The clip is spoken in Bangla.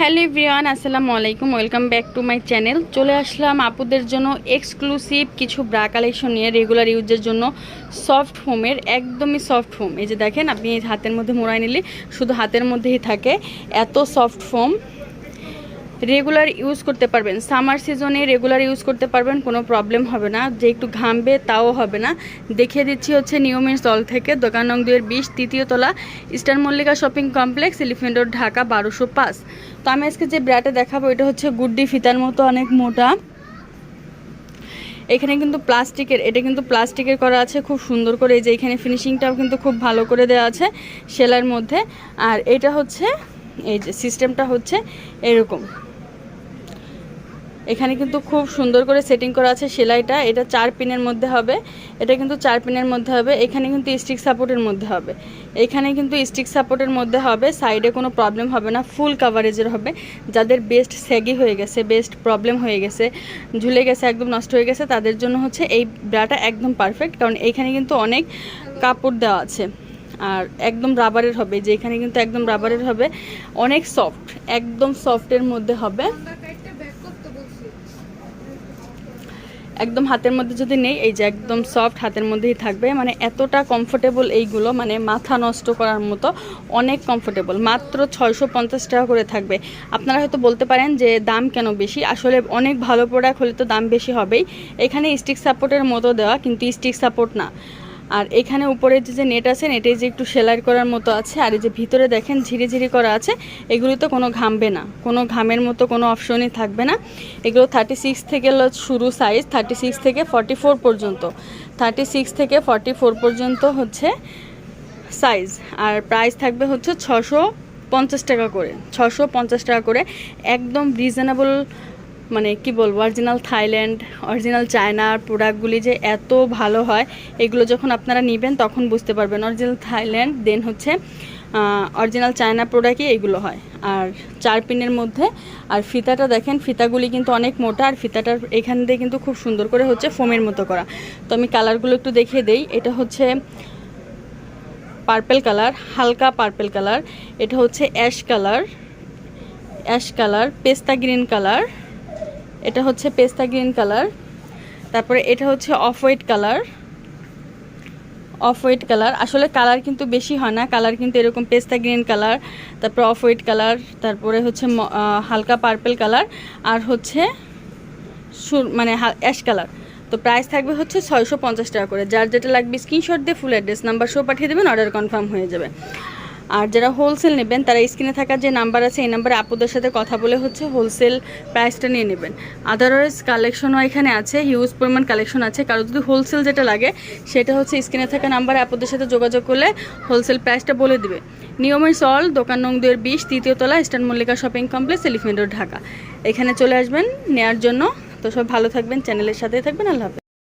হ্যালো এভরিওয়ান, আসসালামু আলাইকুম, welcome back to my channel. চলে আসলাম আপুদের জন্য এক্সক্লুসিভ কিছু ব্রা কালেকশন নিয়ে রেগুলার ইউজের জন্য সফট হোমের একদমই সফট হোম এই যে দেখেন, আপনি হাতের মধ্যে মোড়াই নিলে শুধু হাতের মধ্যেই থাকে। এত সফট ফোম রেগুলার ইউজ করতে পারবেন। সামার সিজনে রেগুলার ইউজ করতে পারবেন, কোনো প্রবলেম হবে না। যে একটু ঘামবে, তাও হবে না। দেখিয়ে দিচ্ছি হচ্ছে নিয়মের স্থল থেকে, দোকান নং দুয়ের বিশ, তৃতীয় তলা eastern Mallika shopping complex elephant road Dhaka, বারোশো পাঁচ। তো আমি আজকে যে ব্র্যাটে দেখাবো, এটা হচ্ছে গুড্ডি ফিতার মতো অনেক মোটা। এখানে কিন্তু প্লাস্টিকের, এটা কিন্তু প্লাস্টিকের করা আছে, খুব সুন্দর করে। এই যে এখানে ফিনিশিংটাও কিন্তু খুব ভালো করে দেওয়া আছে সেলার মধ্যে। আর এটা হচ্ছে, এই যে সিস্টেমটা হচ্ছে এরকম। এখানে কিন্তু খুব সুন্দর করে সেটিং করা আছে সেলাইটা। এটা চার পিনের মধ্যে হবে। এটা কিন্তু চার পিনের মধ্যে হবে। এখানে কিন্তু স্টিক সাপোর্টের মধ্যে হবে। এখানে কিন্তু স্টিক সাপোর্টের মধ্যে হবে। সাইডে কোনো প্রবলেম হবে না। ফুল কাভারেজের হবে। যাদের বেস্ট স্যাগি হয়ে গেছে বেস্ট প্রবলেম হয়ে গেছে, ঝুলে গেছে, একদম নষ্ট হয়ে গেছে, তাদের জন্য হচ্ছে এই ব্রাটা একদম পারফেক্ট কারণ এইখানে কিন্তু অনেক কাপড় দেওয়া আছে। আর একদম রাবারের হবে। যে এখানে কিন্তু একদম রাবারের হবে। অনেক সফট একদম সফটের মধ্যে হবে। একদম হাতের মধ্যে যদি নেই, এই যে একদম সফট হাতের মধ্যেই থাকবে মানে এতটা কমফোর্টেবল এইগুলো মানে মাথা নষ্ট করার মতো অনেক কমফোর্টেবল মাত্র ছয়শো পঞ্চাশ টাকা করে থাকবে। আপনারা হয়তো বলতে পারেন যে দাম কেন বেশি? আসলে অনেক ভালো প্রোডাক্ট হলে তো দাম বেশি হবেই। এখানে স্টিক সাপোর্টের মতো দেওয়া, কিন্তু স্টিক সাপোর্ট না। আর এখানে উপরে যে নেট আছে, নেটে যে একটু সেলাই করার মতো আছে, আর এই যে ভিতরে দেখেন ঝিরি ঝিরি করা আছে, এগুলো তো কোনো ঘামবে না। কোনো ঘামের মতো কোনো অপশনই থাকবে না। এগুলো থার্টি সিক্স থেকে শুরু সাইজ থার্টি সিক্স থেকে ফর্টি ফোর পর্যন্ত। থার্টি সিক্স থেকে ফর্টি ফোর পর্যন্ত হচ্ছে সাইজ আর প্রাইস থাকবে হচ্ছে ছশো পঞ্চাশ টাকা করে। ছশো পঞ্চাশ টাকা করে। একদম রিজনেবল মানে কি বলব অরিজিনাল থাইল্যান্ড অরিজিনাল চায়নার প্রোডাক্টগুলি যে এত ভালো হয়, এগুলো যখন আপনারা নেবেন তখন বুঝতে পারবেন। অরিজিনাল থাইল্যান্ড দেন হচ্ছে অরিজিনাল চায়না প্রোডাক্টই এগুলো হয়। আর চার পিনের মধ্যে, আর ফিতাটা দেখেন, ফিতাগুলি কিন্তু অনেক মোটা, আর ফিতাটার এখান দিয়ে কিন্তু খুব সুন্দর করে হচ্ছে ফোমের মতো করা। তো আমি কালারগুলো একটু দেখিয়ে দেই। এটা হচ্ছে পার্পেল কালার হালকা পার্পেল কালার এটা হচ্ছে অ্যাশ কালার অ্যাশ কালার পেস্তা গ্রিন কালার এটা হচ্ছে পেস্তা গ্রিন কালার। তারপরে এটা হচ্ছে off white colour. Off white colour. আসলে কালার কিন্তু বেশি হয় না, কালার কিন্তু এরকম পেস্তা গ্রিন কালার, তারপরে অফ হোয়াইট কালার, তারপরে হচ্ছে হালকা পার্পেল কালার আর হচ্ছে সুর- মানে অ্যাশ কালার। তো প্রাইস থাকবে হচ্ছে ছয়শো পঞ্চাশ টাকা করে। যার যেটা লাগবে স্ক্রিনশট দিয়ে ফুল অ্যাড্রেস, নাম্বার শো পাঠিয়ে দেবেন, অর্ডার কনফার্ম হয়ে যাবে। আর যারা হোলসেল নেবেন, তারা স্ক্রিনে থাকা যে নাম্বার আছে, এই নাম্বারে আপুদের সাথে কথা বলে হচ্ছে হোলসেল প্রাইসটা নিয়ে নেবেন। আদারওয়াইজ কালেকশনও এখানে আছে হিউজ পরিমাণ কালেকশন আছে। কারও যদি হোলসেল যেটা লাগে, সেটা হচ্ছে স্ক্রিনে থাকা নাম্বারে আপুদের সাথে যোগাযোগ করলে হোলসেল প্রাইসটা বলে দিবে। নিয়মের সল দোকান নং দুয়ের বিশ, তৃতীয় তলা eastern Mallika shopping complex elephant road Dhaka এখানে চলে আসবেন নেয়ার জন্য। তো সব ভালো থাকবেন চ্যানেলের সাথেই থাকবেন, আল্লাহ